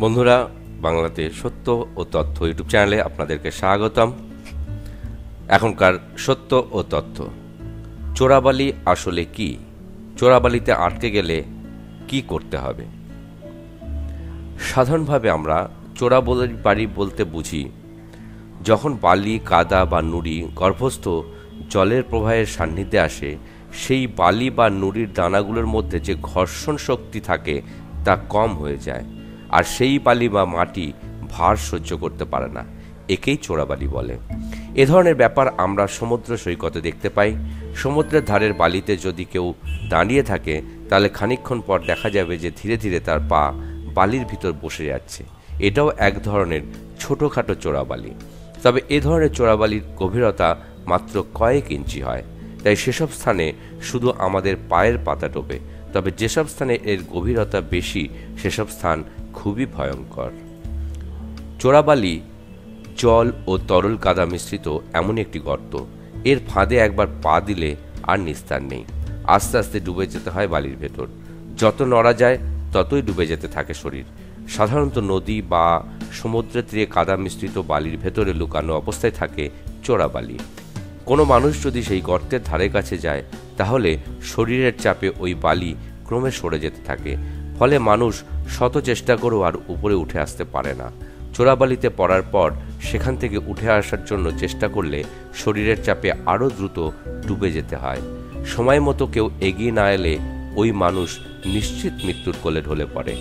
বন্ধুরা, বাংলাতে সত্য ও তথ্য ইউটিউব চ্যানেলে আপনাদেরকে স্বাগতম। এখনকার সত্য ও তথ্য। চোরাবালি আসলে কি? চোরাবালিতে আটকে গেলে কি করতে হবে? সাধারণভাবে আমরা চোরাবালি বাড়ি বলতে বুঝি, যখন বালি, কাদা বা নুড়ি গর্ভস্থ জলের প্রবাহের সান্নিধ্যে আসে, সেই বালি বা নুড়ির দানাগুলোর মধ্যে যে ঘর্ষণ শক্তি থাকে, তা কম হয়ে যায়। আর সেই বালি বা মাটি ভার সহ্য করতে পারে না। একেই চোরাবালি বলে এ ধরনের ব্যাপার আমরা সমুদ্র সৈকতে দেখতে পাই। সমুদ্রের ধারের বালিতে যদি কেউ দাঁড়িয়ে থাকে, তাহলে খানিকক্ষণ পর দেখা যাবে যে ধীরে ধীরে তার পা বালির ভিতর বসে যাচ্ছে। এটাও এক ধরনের ছোটোখাটো চোরাবালি তবে এ ধরনের চোরাবালির গভীরতা মাত্র কয়েক ইঞ্চি হয়। তাই সেসব স্থানে শুধু আমাদের পায়ের পাতা টোপে। তবে যেসব স্থানে এর গভীরতা বেশি, সেসব স্থান খুবই ভয়ঙ্কর। চোরাবালি, জল ও তরল কাদা মিশ্রিত এমন একটি গর্ত। এর ফাঁদে একবার পা দিলে আর নিস্তার নেই। আস্তে আস্তে ডুবে যেতে হয় বালির ভেতর। যত নড়া যায়, ততই ডুবে যেতে থাকে শরীর। সাধারণত নদী বা সমুদ্রের তীরে কাদা মিশ্রিত বালির ভেতরে লুকানো অবস্থায় থাকে চোরাবালি। কোনো মানুষ যদি সেই গর্তের ধারে কাছে যায়, তাহলে শরীরের চাপে ওই বালি ক্রমে সরে যেতে থাকে। ফলে মানুষ শত চেষ্টা করেও আর উপরে উঠে আসতে পারে না। চোরাবালিতে পড়ার পর সেখান থেকে উঠে আসার জন্য চেষ্টা করলে শরীরের চাপে আরও দ্রুত ডুবে যেতে হয়। সময় মতো কেউ এগিয়ে না এলে ওই মানুষ নিশ্চিত মৃত্যুর কোলে ঢলে পড়ে।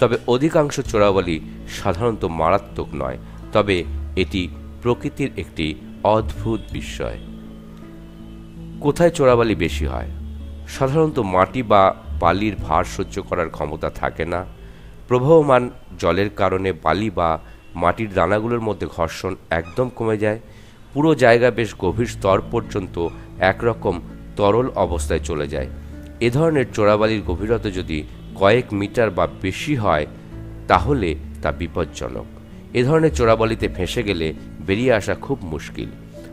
তবে অধিকাংশ চোরাবালি সাধারণত মারাত্মক নয়, তবে এটি প্রকৃতির একটি অদ্ভুত বিস্ময়। কোথায় চোরাবালি বেশি হয়? সাধারণত মাটি বা বালির ভার সহ্য করার ক্ষমতা থাকে না। প্রবাহমান জলের কারণে বালি বা মাটির দানাগুলোর মধ্যে ঘর্ষণ একদম কমে যায়। পুরো জায়গা বেশ গভীর স্তর পর্যন্ত একরকম তরল অবস্থায় চলে যায়। এ ধরনের চোরাবালির গভীরতা যদি কয়েক মিটার বা বেশি হয়, তাহলে তা বিপজ্জনক। এ ধরনের চোরাবালিতে ফেঁসে গেলে বেরিয়ে আসা খুব মুশকিল।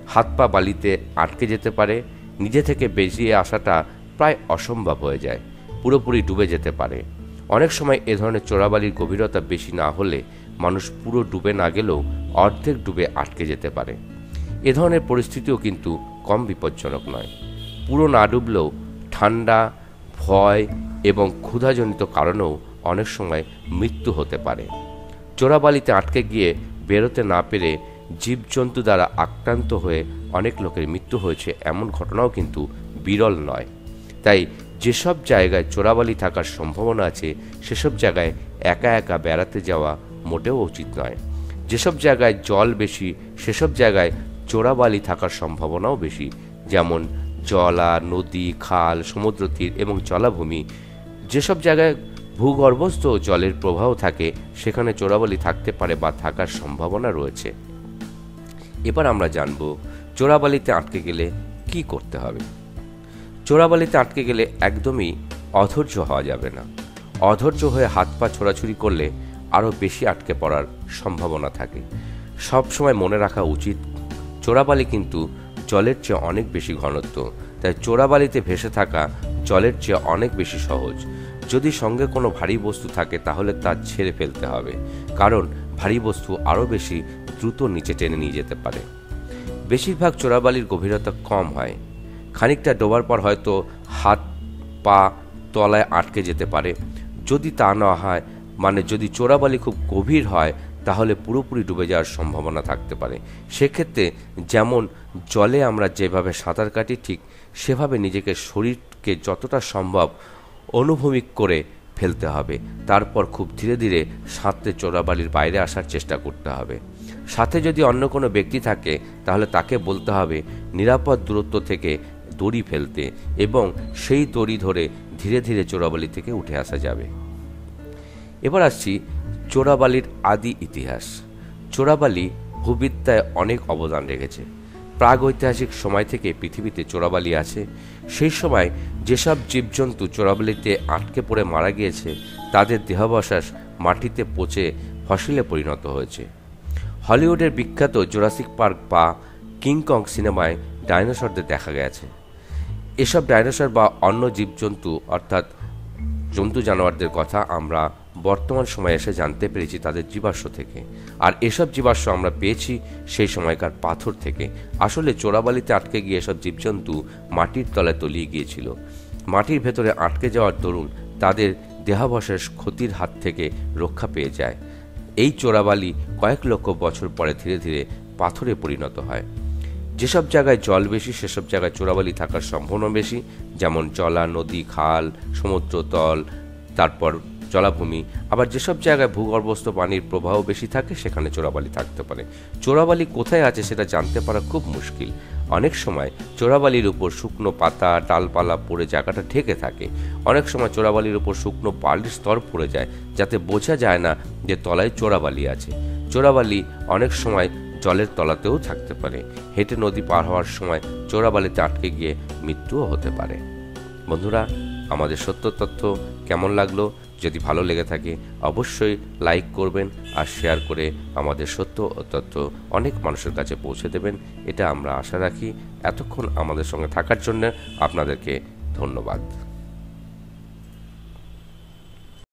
হাত পা বালিতে আটকে যেতে পারে। নিজে থেকে বেরিয়ে আসাটা প্রায় অসম্ভব হয়ে যায়, পুরোপুরি ডুবে যেতে পারে। অনেক সময় এ ধরনের চোরাবালির গভীরতা বেশি না হলে মানুষ পুরো ডুবে না গেলেও অর্ধেক ডুবে আটকে যেতে পারে। এ ধরনের পরিস্থিতিও কিন্তু কম বিপজ্জনক নয়। পুরো না ডুবলেও ঠান্ডা, ভয় এবং ক্ষুধাজনিত কারণেও অনেক সময় মৃত্যু হতে পারে। চোরাবালিতে আটকে গিয়ে বেরোতে না পেরে জীবজন্তু দ্বারা আক্রান্ত হয়ে অনেক লোকের মৃত্যু হয়েছে এমন ঘটনাও কিন্তু বিরল নয়। তাই যেসব জায়গায় চোরাবালি থাকার সম্ভাবনা আছে, সেসব জায়গায় একা একা বেড়াতে যাওয়া মোটেও উচিত নয়। যেসব জায়গায় জল বেশি, সেসব জায়গায় চোরাবালি থাকার সম্ভাবনাও বেশি, যেমন জলা, নদী, খাল, সমুদ্র তীর এবং জলাভূমি। যেসব জায়গায় ভূগর্ভস্থ জলের প্রবাহ থাকে, সেখানে চোরাবালি থাকতে পারে বা থাকার সম্ভাবনা রয়েছে। এবার আমরা জানব, চোরাবালিতে আটকে গেলে কি করতে হবে। চোরাবালিতে আটকে গেলে একদমই অধৈর্য হওয়া যাবে না। অধৈর্য হয়ে হাত পা ছোড়াছুরি করলে আরও বেশি আটকে পড়ার সম্ভাবনা থাকে। সব সময় মনে রাখা উচিত, চোরাবালি কিন্তু জলের চেয়ে অনেক বেশি ঘনত্ব, তাই চোরাবালিতে ভেসে থাকা জলের চেয়ে অনেক বেশি সহজ। যদি সঙ্গে কোনো ভারী বস্তু থাকে তাহলে তা ছেড়ে ফেলতে হবে, কারণ ভারী বস্তু আরও বেশি দ্রুত নিচে টেনে নিয়ে যেতে পারে। বেশিরভাগ চোরাবালির গভীরতা কম হয় খানিকটা ডোবার পর হয়তো হাত, পা তলায় আটকে যেতে পারে। যদি তা না হয় মানে যদি চোরাবালি খুব গভীর হয়, তাহলে পুরোপুরি ডুবে যাওয়ার সম্ভাবনা থাকতে পারে। সেক্ষেত্রে যেমন জলে আমরা যেভাবে সাঁতার কাটি, ঠিক সেভাবে নিজেকে শরীরকে যতটা সম্ভব অনুভূমিক করে ফেলতে হবে। তারপর খুব ধীরে ধীরে সাঁতরে চোরাবালির বাইরে আসার চেষ্টা করতে হবে। সাথে যদি অন্য কোনো ব্যক্তি থাকে, তাহলে তাকে বলতে হবে, নিরাপদ দূরত্ব থেকে দড়ি ফেলতে এবং সেই দড়ি ধরে ধীরে ধীরে চোরাবালি থেকে উঠে আসা যাবে। এবার আসছি চোরাবালির আদি ইতিহাস। চোরাবালি ভূবিদ্যায় অনেক অবদান রেখেছে। প্রাগৈতিহাসিক সময় থেকে পৃথিবীতে চোরাবালি আছে। সেই সময় যেসব জীবজন্তু চোরাবালিতে আটকে পড়ে মারা গিয়েছে, তাদের দেহাবশেষ মাটিতে পচে ফসিলে পরিণত হয়েছে। হলিউডের বিখ্যাত জোরাসিক পার্ক বা কিংকং সিনেমায় ডাইনোসরদের দেখা গেছে। এসব ডাইনোসর বা অন্য জীবজন্তু, অর্থাৎ জন্তু জানোয়ারদের কথা আমরা বর্তমান সময়ে এসে জানতে পেরেছি তাদের জীবাশ্ম থেকে। আর এসব জীবাশ্ম আমরা পেয়েছি সেই সময়কার পাথর থেকে। আসলে চোরাবালিতে আটকে গিয়ে এসব জীবজন্তু মাটির তলায় তলিয়ে গিয়েছিল। মাটির ভেতরে আটকে যাওয়ার দরুন তাদের দেহাবশেষ ক্ষতির হাত থেকে রক্ষা পেয়ে যায়। এই চোরাবালি কয়েক লক্ষ বছর পরে ধীরে ধীরে পাথরে পরিণত হয়। যেসব জায়গায় জল বেশি, সেসব জায়গায় চোরাবালি থাকার সম্ভাবনা বেশি, যেমন জলা নদী, খাল, সমুদ্র, তল, তারপর জলাভূমি। আবার যেসব জায়গায় ভূগর্ভস্থ পানির প্রবাহ বেশি থাকে, সেখানে চোরাবালি থাকতে পারে। চোরাবালি কোথায় আছে সেটা জানতে পারা খুব মুশকিল। অনেক সময় চোরাবালির উপর শুকনো পাতা, ডালপালা পড়ে জায়গাটা ঢেকে থাকে। অনেক সময় চোরাবালির উপর শুকনো বালির স্তর পড়ে যায়, যাতে বোঝা যায় না যে তলায় চোরাবালি আছে। চোরাবালি অনেক সময় জলের তলাতেও থাকতে পারে। হেঁটে নদী পার হওয়ার সময় চোরাবালিতে আটকে গিয়ে মৃত্যুও হতে পারে। বন্ধুরা, আমাদের সত্য তথ্য কেমন লাগল? যদি ভালো লেগে থাকে, অবশ্যই লাইক করবেন আর শেয়ার করে আমাদের সত্য তথ্য অনেক মানুষের কাছে পৌঁছে দেবেন। এটা আমরা আশা রাখি। এতক্ষণ আমাদের সঙ্গে থাকার জন্য আপনাদেরকে ধন্যবাদ।